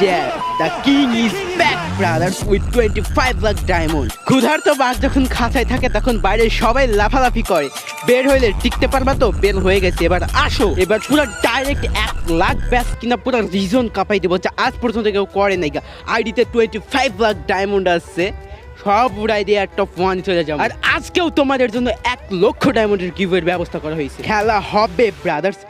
yeah, the king is back, brothers, with 25 lakh diamond ক্ষুধার্ত বাঘ যখন খাঁচায় থাকে তখন বাইরে সবাই লাফালাফি করে। বের হইলে টিকতে পারবা তো বের হয়ে গেছে। এবার আসো। এবার পুরো ডাইরেক্ট এক লাখ ব্যাস কিনা পুরো রিজন কাপাই দেবো। যা আজ পর্যন্ত কেউ করে নাই আইডিতে টোয়েন্টি ফাইভ লাখ ডায়মন্ড আসছে। সব উড়াই দিয়ে আর টপ ওয়ান চলে যাব। আর আজকেও তোমাদের জন্য এক লক্ষ ডায়মন্ডের গিভের ব্যবস্থা করা হয়েছে। খেলা হবে ব্রাদার্স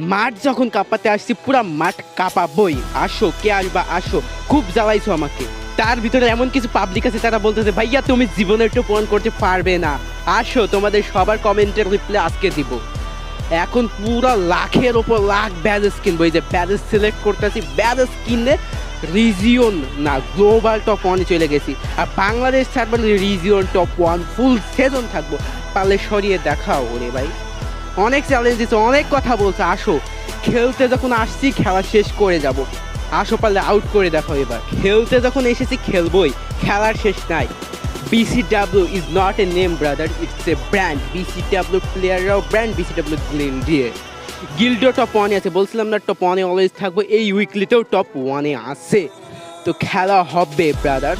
মাঠ যখন কাঁপাতে আসছি, পুরা মাঠ কাঁপাবই। আসো, কে আসবা, আসো। খুব জ্বালাইছো আমাকে। তার ভিতরে এমন কিছু পাবলিক আছে, তারা বলতেছে, ভাইয়া, তুমি জীবনের একটু পূরণ করতে পারবে না। আসো, তোমাদের সবার কমেন্টের রিপ্লাই আজকে দিব। এখন পুরো লাখের ওপর লাখ ব্যাজেস কিনবো। এই যে ব্যাজেস সিলেক্ট করতেছি ব্যাজেস কিনলে রিজিয়ন না গ্লোবাল টপ ওয়ানে চলে গেছি। আর বাংলাদেশ ছাড়বো রিজিয়ন টপ ওয়ান ফুল সেজন থাকব। পারলে সরিয়ে দেখাও, ওরে ভাই। অনেক চ্যালেঞ্জ দিচ্ছে অনেক কথা বলছে। আসো, খেলতে যখন আসছি, খেলা শেষ করে যাব। আসো পারলে আউট করে দেখো এবার। খেলতে যখন এসেছি, খেলবই। খেলার শেষ নাই। B C W is not a name brother it's a brand B C W প্লেয়াররাও brand B C W গ্লিন দিয়ে। গিল্ডও টপ ওয়ানে আছে। বলছিলাম না টপ ওয়ানে অলওয়েজ থাকব। এই উইকলিতেও টপ ওয়ানে আছে। তো খেলা হবে ব্রাদার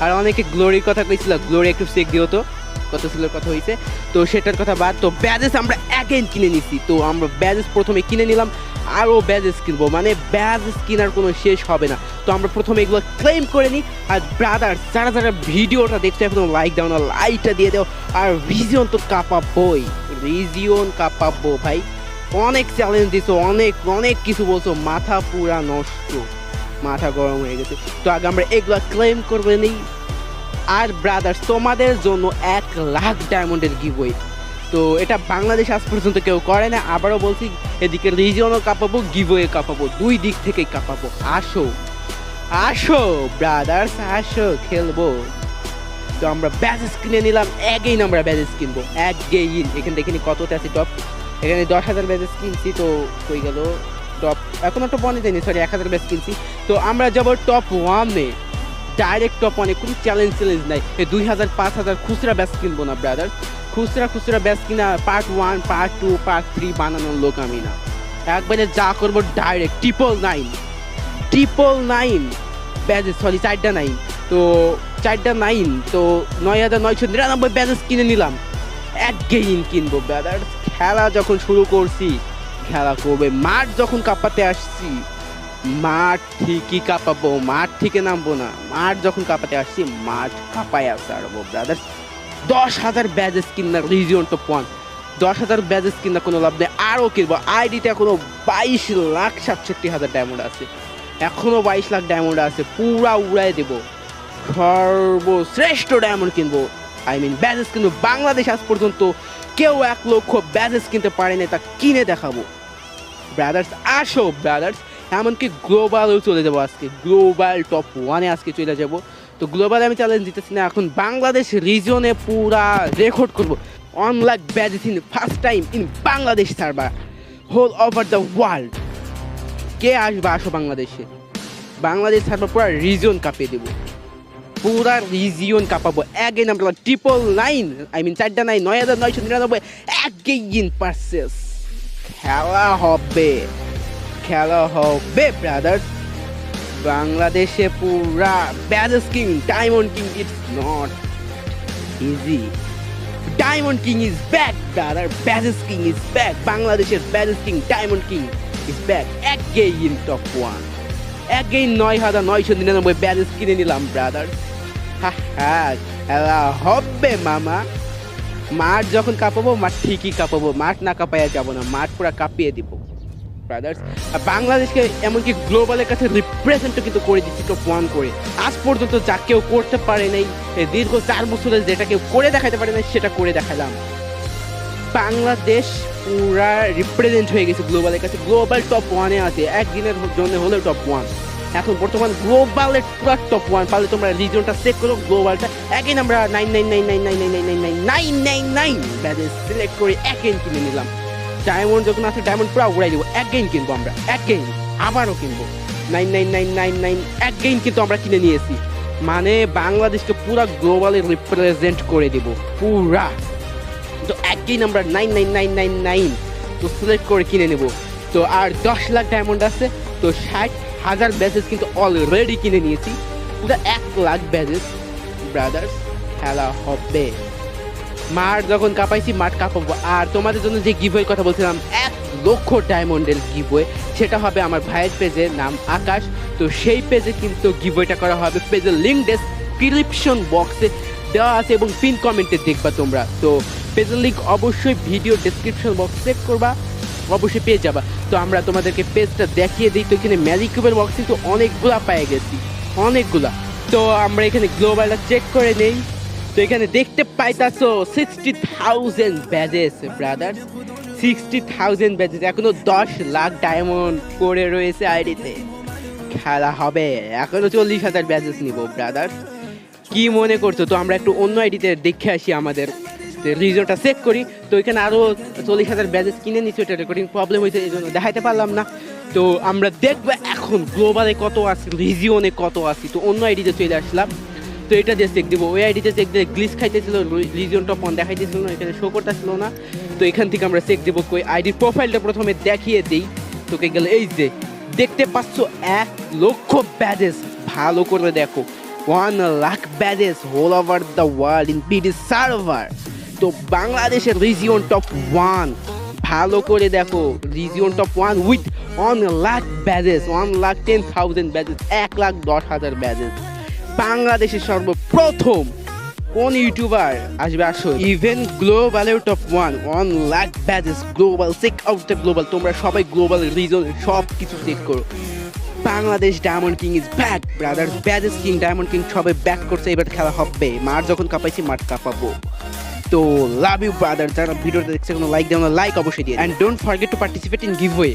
আর অনেকে গ্লোরির কথা কইছিল গ্লোরি একটু চেক দিও তো। কত সিলের কথা হয়েছে তো সেটার কথা বাদ, তো ব্যাজেস আমরা অ্যাগেন কিনে নিছি। তো আমরা ব্যাজেস প্রথমে কিনে নিলাম, আরও ব্যাজেস কিনবো। মানে ব্যাজেস কেনার কোনো শেষ হবে না। তো আমরা প্রথমে এগুলো ক্লেম করে নিই। আর ব্রাদার যারা যারা ভিডিওটা দেখছ, এখন লাইক দাও না লাইকটা দিয়ে দাও। আর রিজিয়ন তো কাঁপাবোই। রিজিয়ন কাঁপাবো, ভাই। অনেক চ্যালেঞ্জ দিছো, অনেক অনেক কিছু বলছো। মাথা পুরা নষ্ট। মাথা গরম হয়ে গেছে। তো আগে আমরা এগুলো ক্লেম করবে নেই। আর ব্রাদার্স তোমাদের জন্য এক লাখ ডায়মন্ডের গিভওয়ে তো এটা বাংলাদেশ আজ পর্যন্ত কেউ করে না, আবারও বলছি, এদিকে রিজিয়নও কাঁপাবো গিভওয়ে কাঁপাবো, দুই দিক থেকেই কাঁপাবো। আসো আসো ব্রাদার্স আসো, খেলব। তো আমরা ব্যাজেস কিনে নিলাম এগেইন আমরা ব্যাজেস কিনবো এগেইন এখানে দেখিনি কততে আছে টপ এখানে দশ হাজার ব্যাজেস কিনছি, তো হয়ে গেল টপ এখনও টপ ওয়ানে যাইনি সরি এক হাজার ব্যাচ কিনছি। তো আমরা যাব টপ ওয়ানে ডাইরেক্ট টপ ওয়ানে কোনো চ্যালেঞ্জ চ্যালেঞ্জ নাই। এই দুই হাজার, পাঁচ হাজার খুচরা ব্যাস কিনবো না ব্রাদার খুচরা খুচরা ব্যাস কিনা part one part two part three বানানোর লোক আমি না। একবারে যা করব direct triple nine triple nine badges sorry চারটা নাইন তো চারটা নাইন তো নয় হাজার নয়শো নিরানব্বই ব্যাজেস কিনে নিলাম। এক গেইন কিনবো ব্রাদার খেলা যখন শুরু করছি, খেলা করবে। মাঠ যখন কাঁপাতে আসছি মাঠ ঠিকই কাঁপাবো, মাঠ থেকে নামবো না। মাঠ যখন কাঁপাতে আসছি, মাঠ কাঁপায় আসব ব্রাদার দশ হাজার ব্যাজেস কিনা রিজিয়ন টপ ওয়ান দশ হাজার ব্যাজেস কিনা কোনো লাভ নেই। আরও কিনবো আইডিতে এখনও বাইশ লাখ সাতষট্টি হাজার ডায়মন্ড আছে। এখনও বাইশ লাখ ডায়মন্ড আছে, পুরা উড়াই দেবো। সর্বশ্রেষ্ঠ ডায়মন্ড কিনবো। আই মিন ব্যাজেস কিনবো বাংলাদেশ আজ পর্যন্ত কেউ এক লক্ষ ব্যাজেস কিনতে পারেনি, তা কিনে দেখাবো। ব্রাদার্স আসো ব্রাদার্স এমনকি গ্লোবালেও চলে যাব আজকে। গ্লোবাল টপ ওয়ানে আজকে চলে যাব। তো গ্লোবাল আমি চ্যালেঞ্জ দিতেছি না, এখন বাংলাদেশ রিজনে পুরা রেকর্ড করব। One lakh badges in first time in Bangladesh server whole over the world কে আসবে, আসো বাংলাদেশে। বাংলাদেশ সার্ভার পুরা রিজন কাঁপিয়ে দেবো। পুরা রিজিয়ন কাঁপাবো। এগেইন আমরা ট্রিপল নাইন আই মিন চারটা নাইন নয় হাজার নয়শো নিরানব্বই এগেইন পার্সেস খেলা হবে। খেলা হবে ব্রাদার বাংলাদেশে পুরা badges king, diamond king it's not easy diamond king is back brother badges king is back বাংলাদেশের badges king, diamond king is back again top one again নয় হাজার নয়শো নিরানব্বই ব্যাজেস কিনে নিলাম ব্রাদার হা হা, খেলা হবে, মামা। মাঠ যখন কাঁপাবো, মাঠ ঠিকই কাঁপাবো। মাঠ না কাঁপাইয়া যাব না। মাঠ পুরা কাঁপিয়ে দিব। ব্রাদার্স বাংলাদেশকে এমনকি গ্লোবালের কাছে রিপ্রেজেন্টও কিন্তু করে দিচ্ছি টপ ওয়ান করে আজ পর্যন্ত যা কেউ করতে পারে নাই দীর্ঘ চার বছরে যেটা কেউ করে দেখাতে পারে নাই সেটা করে দেখালাম বাংলাদেশ পুরা রিপ্রেজেন্ট হয়ে গেছে গ্লোবালের কাছে গ্লোবাল টপ ওয়ানে আছে একদিনের জন্য হলেও টপ ওয়ান এখন বর্তমান গ্লোবালের পুরা টপ ওয়ান পারলে তোমরা রিজনটা চেক করো গ্লোবালটা একই আমরা nine nine nine nine nine nine nine nine nine nine nine badges select করে এক গেম কিনে নিলাম ডায়মন্ড যখন আছে ডায়মন্ড পুরো উড়াই দেবো। এক গেম কিনবো আমরা, এক গেম আবারও কিনবো। Nine nine nine nine nine এক গেম কিন্তু আমরা কিনে নিয়েছি। মানে বাংলাদেশকে পুরা গ্লোবালি রিপ্রেজেন্ট করে দেবো, পুরা। তো একই আমরা nine nine nine nine nine তো সিলেক্ট করে কিনে নেব। তো আর দশ লাখ ডায়মন্ড আছে, তো ষাট হাজার ব্যাচেস কিন্তু অলরেডি কিনে নিয়েছি। পুরো এক লাখ ব্যাচেস ব্রাদার্স খেলা হবে। মাঠ যখন কাঁপাইছি মাঠ কাঁপাবো। আর তোমাদের জন্য যে গিভওয়ের কথা বলছিলাম, এক লক্ষ ডায়মন্ডের গিভওয়ে সেটা হবে আমার ভাইয়ের পেজের নাম আকাশ। তো সেই পেজে কিন্তু গিভওয়েটা করা হবে। পেজের লিঙ্ক ডেসক্রিপশন বক্সে দেওয়া আছে এবং পিন কমেন্টে দেখবা তোমরা। তো পেজের লিঙ্ক অবশ্যই ভিডিও ডেসক্রিপশন বক্স চেক করবা, অবশ্যই পেয়ে যাবা। তো আমরা তোমাদেরকে পেজটা দেখিয়ে দিই। তো এখানে ম্যাজিক কিউবের বক্স কিন্তু অনেকগুলা পেয়ে গেছি, অনেকগুলা। তো আমরা এখানে গ্লোবালটা চেক করে নেই। তো এখানে দেখতে পাইতাছো sixty thousand badges brother sixty thousand badges এখনও দশ লাখ ডায়মন্ড করে রয়েছে আইডিতে। খেলা হবে, এখনও চল্লিশ হাজার ব্যাজেস নিব ব্রাদার কি মনে করছ? তো আমরা একটু অন্য আইডিতে দেখে আসি আমাদের রিজনটা চেক করি। তো এখানে আরও চল্লিশ হাজার ব্যাজেস কিনে নিচ্ছি ওটা রেকর্ডিং প্রবলেম হয়েছে, এই জন্য দেখাইতে পারলাম না। তো আমরা দেখব এখন গ্লোবালে কত আছে রিজিওনে কত আছে। তো অন্য আইডিতে চলে আসলাম। তো এটা দিয়ে চেক দিব। ওই আইডিতে চেক দিলে গ্লিচ খাইতেছিল রিজিয়ন টপ ওয়ান দেখাইতেছিল না, এখানে শো করতেছিল না। তো এখান থেকে আমরা চেক দেবো কই আইডির প্রোফাইলটা প্রথমে দেখিয়ে দিই। তোকে গেলে এই যে, দেখতে পাচ্ছ এক লক্ষ ব্যাজেস ভালো করে দেখো। One lakh badges whole over the world in P D server তো বাংলাদেশের রিজিয়ন টপ ওয়ান ভালো করে দেখো। Region top one with one lakh badges one lakh ten thousand badges এক লাখ দশ হাজার ব্যাজেস বাংলাদেশের সর্বপ্রথম কোন ইউটিউবার আসবে? আসো even গ্লোবালের top one one lakh badges global check out the global তোমরা সবাই গ্লোবাল রিজন সব কিছু চেক করো। Bangladesh diamond king is back brother badges king diamond king সবাই ব্যাক করছে, এবার খেলা হবে। মার যখন কাঁপাইছি মাঠ কাঁপাবো। তো লাভ ইউ ব্রাদার যারা ভিডিওটা দেখছে, কোনো লাইক দেওয়া লাইক অবশ্যই দিয়ে and don't forget to participate in giveaway